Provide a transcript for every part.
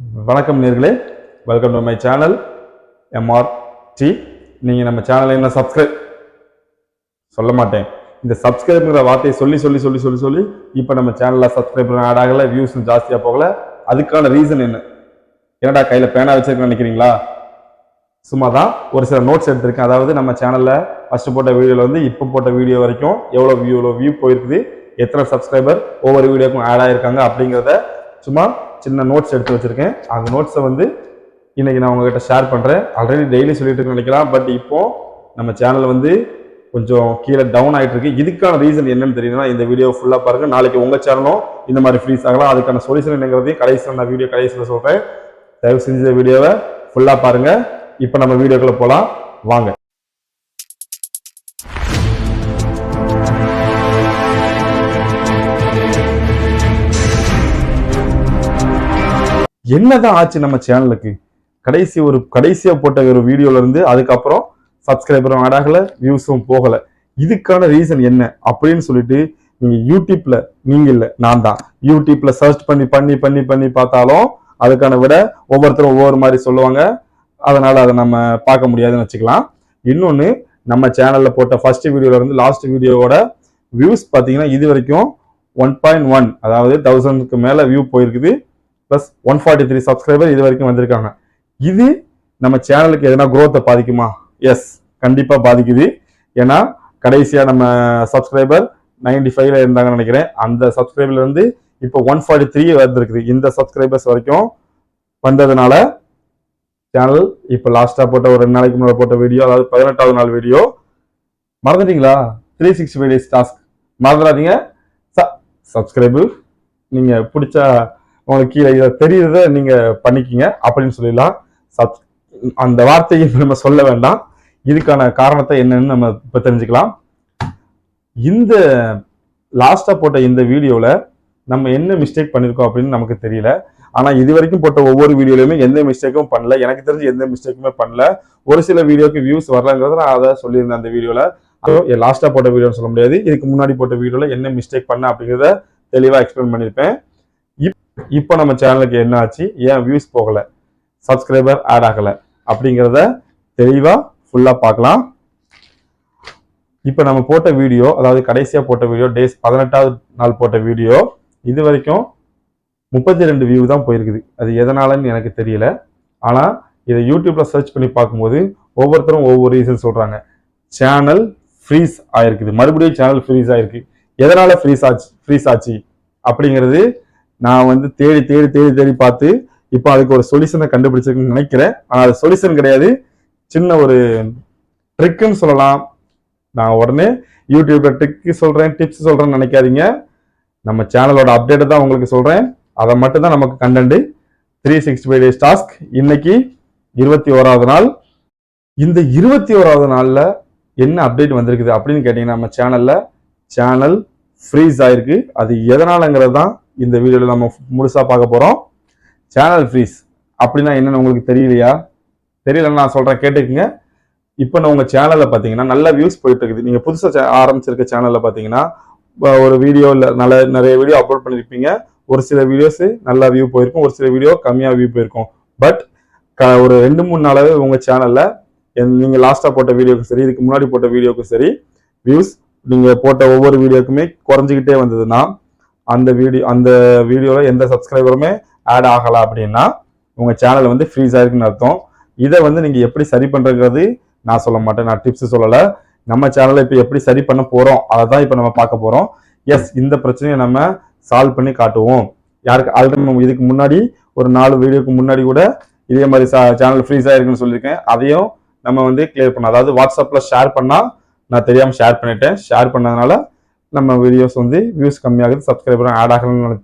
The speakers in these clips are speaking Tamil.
வணக்கம் நேர்களே. Welcome to my channel M R T நீங்கள் நம்ம சேனலை என்ன சப்ஸ்கிரைப் சொல்ல மாட்டேன். இந்த சப்ஸ்கிரைப்ங்கிற வார்த்தையை சொல்லி சொல்லி சொல்லி சொல்லி சொல்லி இப்போ நம்ம சேனலில் சப்ஸ்கிரைபர் ஆட் ஆகலை வியூஸ் ஜாஸ்தியாக போகல. அதுக்கான ரீசன் என்ன? என்னடா கையில் பேனா வச்சிருக்கேன்னு நினைக்கிறீங்களா? சும்மா தான் ஒரு சில நோட்ஸ் எடுத்திருக்கேன். அதாவது நம்ம சேனலில் ஃபஸ்ட்டு போட்ட வீடியோவில் வந்து இப்போ போட்ட வீடியோ வரைக்கும் எவ்வளோ வியூ எவ்வளோ வியூ போயிருக்குது எத்தனை சப்ஸ்கிரைபர் ஒவ்வொரு வீடியோக்கும் ஆட் ஆகிருக்காங்க அப்படிங்கிறத சும்மா சின்ன நோட்ஸ் எடுத்து வச்சுருக்கேன். அந்த நோட்ஸை வந்து இன்றைக்கி நான் உங்ககிட்ட ஷேர் பண்ணுறேன் ஆல்ரெடி டெய்லி சொல்லிட்டு இருக்கேன்னு நினைக்கலாம் பட் இப்போது நம்ம சேனல் வந்து கொஞ்சம் கீழே டவுன் ஆகிட்டு இருக்கு. இதுக்கான ரீசன் என்னன்னு தெரியுதுன்னா இந்த வீடியோ ஃபுல்லாக பாருங்கள் நாளைக்கு உங்கள் சேனலும் இந்த மாதிரி ஃப்ரீஸ் ஆகலாம். அதுக்கான சொல்யூஷன் என்னங்கிறதையும் கடைசியில் நான் வீடியோ கடைசியில் சொல்கிறேன் தயவு செஞ்ச வீடியோவை ஃபுல்லாக பாருங்கள் இப்போ நம்ம வீடியோக்குள்ளே போகலாம் வாங்க. என்னதான் ஆச்சு நம்ம சேனலுக்கு கடைசி ஒரு கடைசியா போட்ட ஒரு வீடியோல இருந்து அதுக்கப்புறம் சப்ஸ்கிரைபரும் ஆட் வியூஸும் போகல. இதுக்கான ரீசன் என்ன? அப்படின்னு சொல்லிட்டு நீங்க யூடியூப்ல நீங்க இல்ல நான் தான். யூடியூப்ல சர்ச் பண்ணி பண்ணி பண்ணி பண்ணி பார்த்தாலும் அதுக்கான விட ஒவ்வொருத்தரும் ஒவ்வொரு மாதிரி சொல்லுவாங்க. அதனால அதை நம்ம பார்க்க முடியாதுன்னு வச்சுக்கலாம். இன்னொன்னு நம்ம சேனல்ல போட்ட ஃபர்ஸ்ட் வீடியோல இருந்து லாஸ்ட் வீடியோவோட வியூஸ் பார்த்தீங்கன்னா இது வரைக்கும் ஒன் பாயிண்ட் ஒன் அதாவது தௌசண்ட்க்கு மேல வியூ போயிருக்குது. Plus one forty three subscriber இது வரைக்கும் வந்திருக்காங்க. இது நம்ம சேனலுக்கு எதனா குரோத்தை பாதிக்குமா? எஸ் கண்டிப்பாக பாதிக்குது. ஏன்னா கடைசியாக நம்ம சப்ஸ்கிரைபர் நைன்டி ஃபைவ்ல இருந்தாங்கன்னு நினைக்கிறேன். அந்த சப்ஸ்கிரைபர்ல இருந்து இப்போ ஒன் ஃபார்ட்டி த்ரீ வந்துருக்குது. இந்த சப்ஸ்கிரைபர்ஸ் வரைக்கும் வந்ததுனால சேனல் இப்போ லாஸ்ட்டாக போட்ட ஒரு ரெண்டு நாளைக்கு முன்னாடி போட்ட வீடியோ அதாவது பதினெட்டாவது நாள் வீடியோ மறந்துட்டீங்களா? Three sixty five days task மறந்துடாதீங்க சப்ஸ்கிரைபு நீங்கள் பிடிச்சா உங்களுக்கு கீழே இதை தெரியுறத நீங்க பண்ணிக்கிங்க அப்படின்னு சொல்லிடலாம். சப் அந்த வார்த்தையை நம்ம சொல்ல வேண்டாம். இதுக்கான காரணத்தை என்னன்னு நம்ம இப்போ தெரிஞ்சுக்கலாம். இந்த லாஸ்டா போட்ட இந்த வீடியோவில் நம்ம என்ன மிஸ்டேக் பண்ணிருக்கோம் அப்படின்னு நமக்கு தெரியல. ஆனால் இது வரைக்கும் போட்ட ஒவ்வொரு வீடியோலையுமே எந்த மிஸ்டேக்கும் பண்ணல. எனக்கு தெரிஞ்சு எந்த மிஸ்டேக்குமே பண்ணல. ஒரு சில வீடியோக்கு வியூஸ் வரலங்கிறத நான் அதை சொல்லியிருந்தேன் அந்த வீடியோவில் அதுவும் லாஸ்ட்டாக போட்ட வீடியோன்னு சொல்ல முடியாது. இதுக்கு முன்னாடி போட்ட வீடியோவில் என்ன மிஸ்டேக் பண்ண அப்படிங்கிறத தெளிவாக எக்ஸ்பிளைன் பண்ணியிருப்பேன். இப்போ நம்ம சேனலுக்கு என்ன ஆச்சு? ஏன் வியூஸ் போகலை? சப்ஸ்கிரைபர் ஆட் ஆகலை? அப்படிங்கிறத தெளிவாக ஃபுல்லாக பார்க்கலாம். இப்போ நம்ம போட்ட வீடியோ அதாவது கடைசியாக போட்ட வீடியோ டேஸ் பதினெட்டாவது நாள் போட்ட வீடியோ இது வரைக்கும் முப்பத்தி ரெண்டு வியூ தான் போயிருக்குது. அது எதனாலன்னு எனக்கு தெரியல. ஆனால் இதை யூடியூப்பில் சர்ச் பண்ணி பார்க்கும்போது ஒவ்வொருத்தரும் ஒவ்வொரு ரீசன் சொல்கிறாங்க சேனல் ஃப்ரீஸ் ஆயிருக்குது. மறுபடியும் சேனல் ஃப்ரீஸ் ஆயிருக்கு. எதனால் ஃப்ரீஸ் ஆச்சு? ஃப்ரீஸ் ஆச்சு. அப்படிங்கிறது நான் வந்து தேடி தேடி தேடி தேடி பார்த்து இப்போ அதுக்கு ஒரு சொல்யூஷனை கண்டுபிடிச்சிருக்குன்னு நினைக்கிறேன். ஆனால் அது சொல்யூஷன் கிடையாது. சின்ன ஒரு ட்ரிக்குன்னு சொல்லலாம். நான் உடனே யூடியூப்ல ட்ரிக்கு சொல்கிறேன் டிப்ஸ் சொல்கிறேன்னு நினைக்காதீங்க. நம்ம சேனலோட அப்டேட்டை தான் உங்களுக்கு சொல்கிறேன் அதை மட்டும் தான் நமக்கு content three sixty five days task இன்னைக்கு இருபத்தி ஓராவது நாள். இந்த இருபத்தி ஓராவது நாளில் என்ன அப்டேட் வந்திருக்குது அப்படின்னு கேட்டிங்கன்னா நம்ம சேனலில் சேனல் ஃப்ரீஸ் ஆயிருக்கு. அது எதனாலங்கிறது தான் இந்த வீடியோவில் நம்ம முழுசாக பார்க்க போகிறோம் சேனல் ஃப்ரீஸ் அப்படின்னா என்னென்னு உங்களுக்கு தெரியலையா? தெரியலன்னு நான் சொல்கிறேன் கேட்டுக்குங்க. இப்போ நான் உங்கள் சேனலில் பார்த்தீங்கன்னா நல்ல வியூஸ் போயிட்டு இருக்குது நீங்கள் புதுசாக ஆரம்பிச்சிருக்க சேனலில் பார்த்தீங்கன்னா ஒரு வீடியோ இல்லை நல்ல நிறைய வீடியோ அப்லோட் பண்ணியிருப்பீங்க ஒரு சில வீடியோஸு நல்லா வியூ போயிருக்கும் ஒரு சில வீடியோ கம்மியாக வியூ போயிருக்கும். பட் க ஒரு ரெண்டு மூணு நாளாவே சேனலில் என் நீங்கள் லாஸ்ட்டாக போட்ட வீடியோக்கும் சரி இதுக்கு முன்னாடி போட்ட வீடியோக்கும் சரி வியூஸ் நீங்கள் போட்ட ஒவ்வொரு வீடியோக்குமே குறைஞ்சிக்கிட்டே வந்ததுன்னா அந்த வீடியோ அந்த வீடியோவில் எந்த சப்ஸ்கிரைபருமே ஆட் ஆகலை அப்படின்னா உங்கள் சேனல் வந்து ஃப்ரீஸ் ஆயிருக்குன்னு அர்த்தம். இதை வந்து நீங்கள் எப்படி சரி பண்ணுறது நான் சொல்ல மாட்டேன். நான் டிப்ஸ் சொல்லலை. நம்ம சேனலை இப்போ எப்படி சரி பண்ண போகிறோம் அதை தான் இப்போ நம்ம பார்க்க போகிறோம் எஸ் இந்த பிரச்சனையை நம்ம சால்வ் பண்ணி காட்டுவோம். யாருக்கு ஆல்ரெடி இதுக்கு முன்னாடி ஒரு நாலு வீடியோக்கு முன்னாடி கூட இதே மாதிரி சேனல் ஃப்ரீஸ் ஆயிருக்குன்னு சொல்லியிருக்கேன். அதையும் நம்ம வந்து கிளியர் பண்ணோம் அதாவது வாட்ஸ்அப்பில் ஷேர் பண்ணால் நான் தெரியாமல் ஷேர் பண்ணிட்டேன். ஷேர் பண்ணதுனால நம்ம வீடியோஸ் வந்து வியூஸ் கம்மியாகுது சப்ஸ்கிரைபரும் ஆட் ஆகலன்னு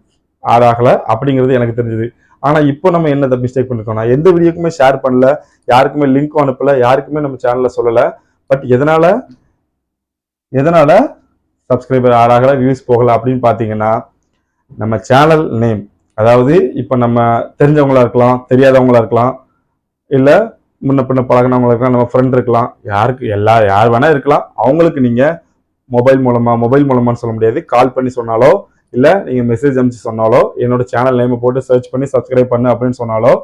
ஆட் ஆகலை அப்படிங்கிறது எனக்கு தெரிஞ்சது. ஆனால் இப்போ நம்ம என்ன மிஸ்டேக் பண்ணிருக்கோம்னா எந்த வீடியோக்குமே ஷேர் பண்ணல யாருக்குமே லிங்க்கும் அனுப்பலை யாருக்குமே நம்ம சேனலில் சொல்லலை. பட் எதனால் எதனால் சப்ஸ்கிரைபர் ஆட் ஆகலை வியூஸ் போகலை அப்படின்னு பார்த்தீங்கன்னா நம்ம சேனல் நேம் அதாவது இப்போ நம்ம தெரிஞ்சவங்களா இருக்கலாம் தெரியாதவங்களா இருக்கலாம் இல்லை முன்ன பின்ன பழகினவங்களா இருக்கலாம் நம்ம ஃப்ரெண்ட் இருக்கலாம் யாருக்கு எல்லா யார் வேணால் இருக்கலாம் அவங்களுக்கு நீங்கள் மொபைல் மூலமா மொபைல் மூலமானு சொல்ல முடியாது. கால் பண்ணி சொன்னாலோ இல்லை நீங்கள் மெசேஜ் அனுப்பிச்சு சொன்னாலோ என்னோட சேனல் நேம் போட்டு சர்ச் பண்ணி சப்ஸ்கிரைப் பண்ணு அப்படின்னு சொன்னாலோ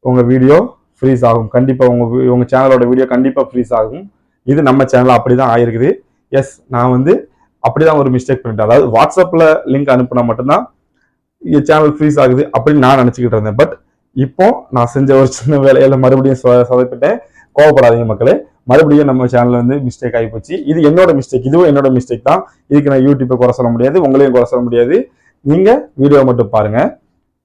உங்கள் வீடியோ ஃப்ரீஸ் ஆகும். கண்டிப்பாக உங்கள் உங்கள் சேனலோட வீடியோ கண்டிப்பாக ஃப்ரீஸ் ஆகும். இது நம்ம சேனல் அப்படிதான் ஆயிருக்குது. எஸ் நான் வந்து அப்படி தான் ஒரு மிஸ்டேக் பண்ணிட்டேன். அதாவது வாட்ஸ்அப்பில் லிங்க் அனுப்புனா மட்டும்தான் சேனல் ஃப்ரீஸ் ஆகுது அப்படின்னு நான் நினச்சிக்கிட்டு இருந்தேன். பட் இப்போ நான் செஞ்ச ஒரு சின்ன வேலையில் மறுபடியும் சொ- சொதப்பிட்டேன். கோவப்படாதீங்க மக்களே. மறுபடியும் நம்ம சேனல் வந்து மிஸ்டேக் ஆகி போச்சு. இது என்னோட மிஸ்டேக் இதுவும் என்னோட மிஸ்டேக் தான். இதுக்கு நான் யூடியூப்பை குறை சொல்ல முடியாது உங்களையும் குறை சொல்ல முடியாது. நீங்கள் வீடியோ மட்டும் பாருங்க.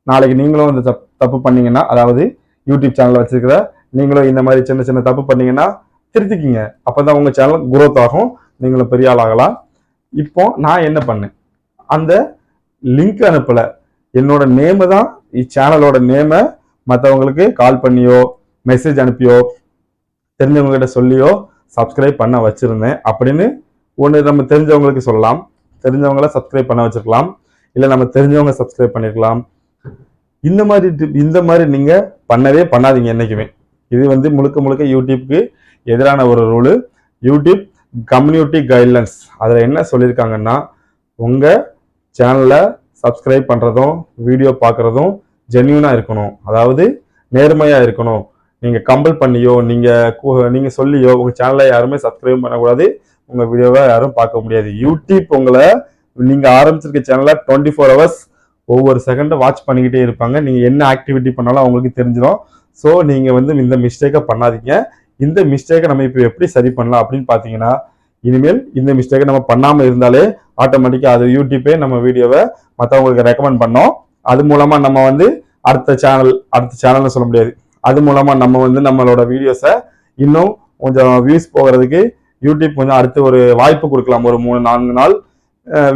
நாளைக்கு நீங்களும் இந்த தப்- தப்பு பண்ணீங்கன்னா அதாவது யூடியூப் சேனலில் வச்சுருக்கிற நீங்களும் இந்த மாதிரி சின்ன சின்ன தப்பு பண்ணீங்கன்னா திருத்திக்கிங்க. அப்போ தான் உங்கள் சேனல் குரோத் ஆகும். நீங்களும் பெரிய ஆளாகலாம் இப்போ நான் என்ன பண்ணேன்? அந்த லிங்க் அனுப்பல. என்னோட நேமு தான் இச்சேனலோட நேமை மற்றவங்களுக்கு கால் பண்ணியோ மெசேஜ் அனுப்பியோ தெரிஞ்சவங்ககிட்ட சொல்லியோ சப்ஸ்கிரைப் பண்ண வச்சுருந்தேன். அப்படின்னு ஒன்று நம்ம தெரிஞ்சவங்களுக்கு சொல்லலாம். தெரிஞ்சவங்கள சப்ஸ்கிரைப் பண்ண வச்சுருக்கலாம். இல்லை நம்ம தெரிஞ்சவங்க சப்ஸ்கிரைப் பண்ணிருக்கலாம். இந்த மாதிரி இந்த மாதிரி நீங்கள் பண்ணவே பண்ணாதீங்க என்றைக்குமே இது வந்து முழுக்க முழுக்க யூடியூப்க்கு எதிரான ஒரு ரூலு யூடியூப் கம்யூனிட்டி கைட்லைன்ஸ் அதில் என்ன சொல்லியிருக்காங்கன்னா உங்கள் சேனலை சப்ஸ்கிரைப் பண்ணுறதும் வீடியோ பார்க்குறதும் ஜென்யூனாக இருக்கணும். அதாவது நேர்மையாக இருக்கணும். நீங்கள் கம்பல் பண்ணியோ நீங்கள் நீங்கள் சொல்லியோ உங்கள் சேனலை யாருமே சப்ஸ்கிரைப் பண்ணக்கூடாது. உங்கள் வீடியோவை யாரும் பார்க்க முடியாது. யூடியூப் உங்களை நீங்கள் ஆரம்பிச்சிருக்க சேனலை டுவெண்ட்டி ஃபோர் ஹவர்ஸ் ஒவ்வொரு செகண்டும் வாட்ச் பண்ணிக்கிட்டே இருப்பாங்க. நீங்கள் என்ன ஆக்டிவிட்டி பண்ணாலும் அவங்களுக்கு தெரிஞ்சிடும் ஸோ நீங்கள் வந்து இந்த மிஸ்டேக்கை பண்ணாதீங்க. இந்த மிஸ்டேக்கை நம்ம இப்போ எப்படி சரி பண்ணலாம் அப்படின்னு பார்த்தீங்கன்னா இனிமேல் இந்த மிஸ்டேக்கை நம்ம பண்ணாமல் இருந்தாலே ஆட்டோமேட்டிக்காக அது யூடியூப்பே நம்ம வீடியோவை மற்றவங்களுக்கு ரெக்கமெண்ட் பண்ணோம். அது மூலமாக நம்ம வந்து அடுத்த சேனல் அடுத்த சேனல்னு சொல்ல முடியாது. அது மூலமா நம்ம வந்து நம்மளோட வீடியோஸை இன்னும் கொஞ்சம் வியூஸ் போகிறதுக்கு யூடியூப் கொஞ்சம் அடுத்து ஒரு வாய்ப்பு கொடுக்கலாம். ஒரு மூணு நான்கு நாள்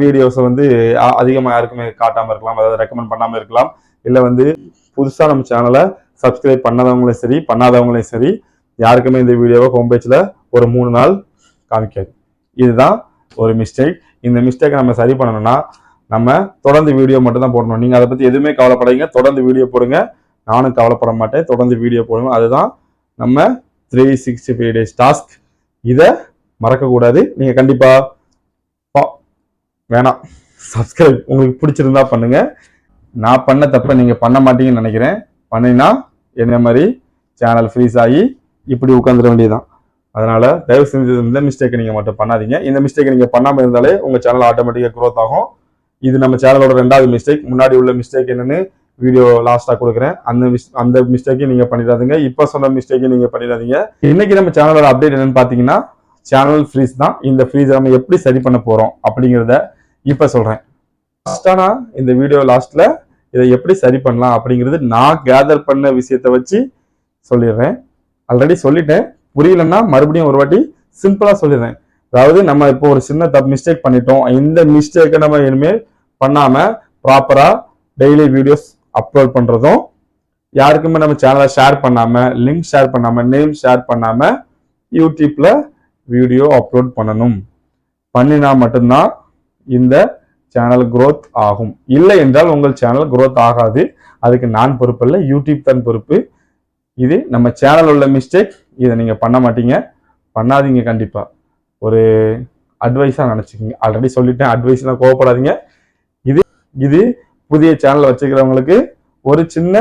வீடியோஸை வந்து அதிகமாக யாருக்குமே காட்டாமல் இருக்கலாம். அதாவது ரெக்கமெண்ட் பண்ணாமல் இருக்கலாம். இல்லை வந்து புதுசாக நம்ம சேனலை சப்ஸ்கிரைப் பண்ணாதவங்களும் சரி பண்ணாதவங்களையும் சரி யாருக்குமே இந்த வீடியோவை ஹோம் பேஜில் ஒரு மூணு நாள் காமிக்காது. இதுதான் ஒரு மிஸ்டேக் இந்த மிஸ்டேக்கை நம்ம சரி பண்ணணும்னா நம்ம தொடர்ந்து வீடியோ மட்டும் தான் போடணும். நீங்கள் அதை பற்றி எதுவுமே கவலைப்படாதீங்க. தொடர்ந்து வீடியோ போடுங்க. நானும் கவலைப்பட மாட்டேன். தொடர்ந்து வீடியோ போடுவேன். அதுதான் நம்ம three sixty five days task இதை மறக்கக்கூடாது. நீங்கள் கண்டிப்பாக பா- வேணாம். சப்ஸ்கிரைப் உங்களுக்கு பிடிச்சிருந்தா பண்ணுங்க. நான் பண்ண தப்பை நீங்கள் பண்ண மாட்டீங்கன்னு நினைக்கிறேன். பண்ணினா என்ன மாதிரி? சேனல் ஃப்ரீஸ் ஆகி இப்படி உட்காந்துட வேண்டியதுதான். அதனால் தயவு செஞ்சு இந்த மிஸ்டேக்கை நீங்கள் மட்டும் பண்ணாதீங்க. இந்த மிஸ்டேக்கை நீங்கள் பண்ணாமல் இருந்தாலே உங்கள் சேனல் ஆட்டோமேட்டிக்காக க்ரோத் ஆகும். இது நம்ம சேனலோட ரெண்டாவது மிஸ்டேக் முன்னாடி உள்ள மிஸ்டேக் என்னன்னு வீடியோ லாஸ்டா கொடுக்குறேன். அந்த அந்த மிஸ்டேக்கையும் நீங்க பண்ணிடாதீங்க. இப்போ சொன்ன மிஸ்டேக்கையும் நீங்க பண்ணிடாதீங்க. இன்னைக்கு நம்ம சேனலோட அப்டேட் என்னன்னு பாத்தீங்கன்னா சேனல் ஃப்ரீஸ் தான். இந்த ஃப்ரீஸ் நம்ம எப்படி சரி பண்ண போறோம் அப்படிங்கிறத இப்ப சொல்றேன். லாஸ்டா நான் இந்த வீடியோ லாஸ்ட்ல இதை எப்படி சரி பண்ணலாம் அப்படிங்கிறது நான் கேதர் பண்ண விஷயத்த வச்சு சொல்லிடுறேன். ஆல்ரெடி சொல்லிட்டேன். புரியலன்னா மறுபடியும் ஒரு வாட்டி சிம்பிளா சொல்லிடுறேன். அதாவது நம்ம இப்போ ஒரு சின்ன தப்பு மிஸ்டேக் பண்ணிட்டோம். இந்த மிஸ்டேக்கை நம்ம இனிமேல் பண்ணாம ப்ராப்பரா டெய்லி வீடியோஸ் அப்லோட் பண்ணுறதும் யாருக்குமே நம்ம சேனலை ஷேர் பண்ணாமல் லிங்க் ஷேர் பண்ணாமல் நேம் ஷேர் பண்ணாமல் யூடியூப்பில் வீடியோ அப்லோட் பண்ணணும். பண்ணினா மட்டும்தான் இந்த சேனல் குரோத் ஆகும். இல்லை என்றால் உங்கள் சேனல் குரோத் ஆகாது. அதுக்கு நான் பொறுப்பு இல்லை யூடியூப் தான் பொறுப்பு. இது நம்ம சேனல் உள்ள மிஸ்டேக் இதை நீங்கள் பண்ண மாட்டீங்க. பண்ணாதீங்க கண்டிப்பாக ஒரு அட்வைஸாக நினச்சிக்கிங்க. ஆல்ரெடி சொல்லிட்டேன் அட்வைஸ்லாம் கோவப்படாதீங்க. இது இது புதிய சேனல் வச்சுக்கிறவங்களுக்கு ஒரு சின்ன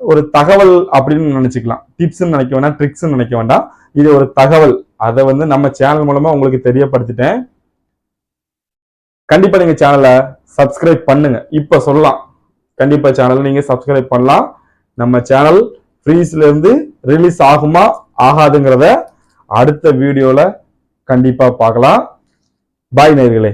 ஒரு தகவல் அப்படின்னு நினைச்சுக்கலாம். டிப்ஸ்ன்னு நினைக்க வேண்டாம் ட்ரிக்ஸ்ன்னு நினைக்க வேண்டாம். இது ஒரு தகவல். அதை வந்து நம்ம சேனல் மூலமா உங்களுக்கு தெரியப்படுத்திட்டேன். கண்டிப்பா நீங்க சேனலை சப்ஸ்கிரைப் பண்ணுங்க. இப்ப சொல்லலாம். கண்டிப்பா சேனல் நீங்க சப்ஸ்கிரைப் பண்ணலாம். நம்ம சேனல் ஃப்ரீஸ்ல இருந்து ரிலீஸ் ஆகுமா ஆகாதுங்கிறத அடுத்த வீடியோல கண்டிப்பா பார்க்கலாம். பாய் நேர்களே